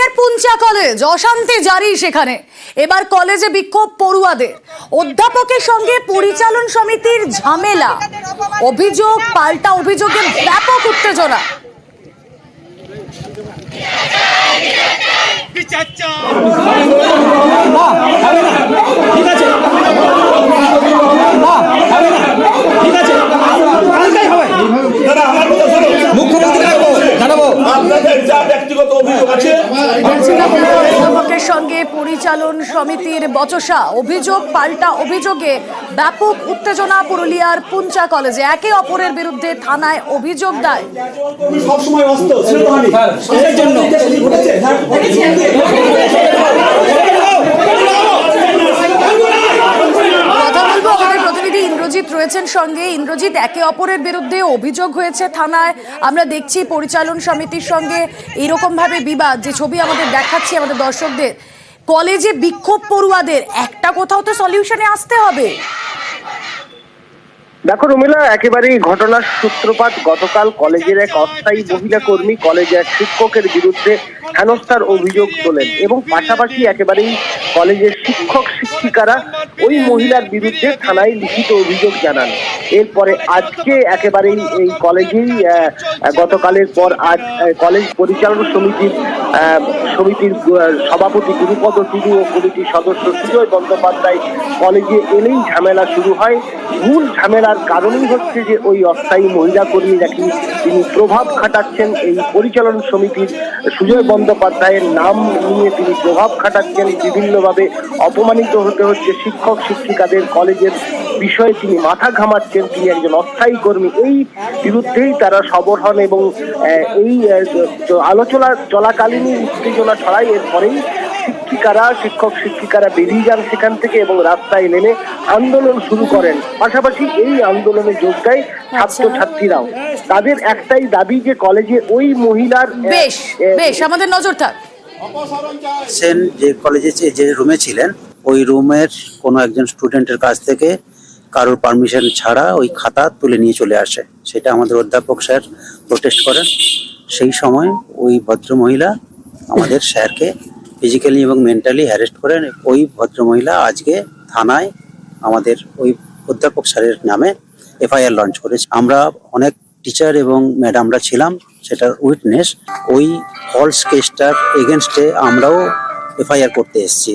পুরুলিয়ার পুঞ্চা কলেজ, অশান্তি জারি সেখানে। এবার কলেজে বিক্ষোভ পড়ুয়াদের। অধ্যাপকের সঙ্গে পরিচালন সমিতির ঝামেলা। অভিযোগ, পাল্টা অভিযোগের ব্যাপক উত্তেজনা। ঠিক পরিচালন সমিতির বচসা অভিযোগ পাল্টা অভিযোগে ব্যাপক উত্তেজনা পুরুলিয়ার পুঞ্চা কলেজে। একে অপরের বিরুদ্ধে থানায় অভিযোগ দায় হ্যাঁ কথা বলব আমাদের প্রতিনিধি ইন্দ্রজিৎ রয়েছেন সঙ্গে। ইন্দ্রজিৎ একে অপরের বিরুদ্ধে অভিযোগ হয়েছে থানায়। আমরা দেখছি পরিচালন সমিতির সঙ্গে এরকম ভাবে বিবাদ। যে ছবি আমাদের দেখাচ্ছি আমাদের দর্শকদের কলেজে বিক্ষোভ পড়ুয়াদের একটা কোথাও তো সলিউশনে আসতে হবে। দেখো রুমিলা, একেবারেই ঘটনার সূত্রপাত, গতকাল কলেজের এক অস্থায়ী মহিলা কর্মী কলেজে এক শিক্ষকের বিরুদ্ধে হেনস্থার অভিযোগ তোলেন এবং পাশাপাশি একেবারেই কলেজের শিক্ষক, শিক্ষিকারা ওই মহিলার বিরুদ্ধে থানায় লিখিত অভিযোগ জানান। এরপরে আজকে একেবারেই এই কলেজেই গতকালের পর আজ কলেজ পরিচালনা সমিতির সমিতির সভাপতি গুরুপদ টুডু ও কমিটির সদস্য সুজয় বন্দ্যোপাধ্যায় কলেজে এলেই ঝামেলা শুরু হয়। মূল ঝামেলার কারণই হচ্ছে যে ওই অস্থায়ী মহিলা কর্মী নাকি তিনি প্রভাব খাটাচ্ছেন এই পরিচালন সমিতির সুজয় বন্দ্যোপাধ্যায়ের নাম নিয়ে তিনি প্রভাব খাটাচ্ছেন, বিভিন্নভাবে অপমানিত হতে হচ্ছে শিক্ষক, শিক্ষিকাদের কলেজের বিষয়ে তিনি মাথা ঘামাচ্ছেন, তিনি একজন অস্থায়ী কর্মী। এই বিরুদ্ধেই তারা সবর হন এবং এই আলোচনা চলাকালীনই উত্তেজনা ছড়ায়। এরপরেই শিক্ষিকারা শিক্ষক শিক্ষিকারা বেরিয়ে যান সেখান থেকে এবং রাস্তায় নেমে আন্দোলন শুরু করেন। পাশাপাশি এই আন্দোলনে যোগ দেয় ছাত্র ছাত্রীরাও তাদের একটাই দাবি যে কলেজে ওই মহিলার বেশ বেশ আমাদের নজর থাক। সেন যে কলেজে যে- যে রুমে ছিলেন ওই রুমের কোনো একজন স্টুডেন্টের কাছ থেকে কারোর পারমিশন ছাড়া ওই খাতা তুলে নিয়ে চলে আসে। সেটা আমাদের অধ্যাপক স্যার প্রোটেস্ট করেন। সেই সময় ওই ভদ্রমহিলা আমাদের স্যারকে ফিজিক্যালি এবং মেন্টালি হ্যারেস্ট করে ওই ভদ্রমহিলা আজকে থানায় আমাদের ওই অধ্যাপক স্যারের নামে এফআইআর লঞ্চ করেছে। আমরা অনেক টিচার এবং ম্যাডামরা ছিলাম, সেটার উইটনেস ওই ফলস কেসটার এগেনস্টে আমরাও এফআইআর করতে এসেছি।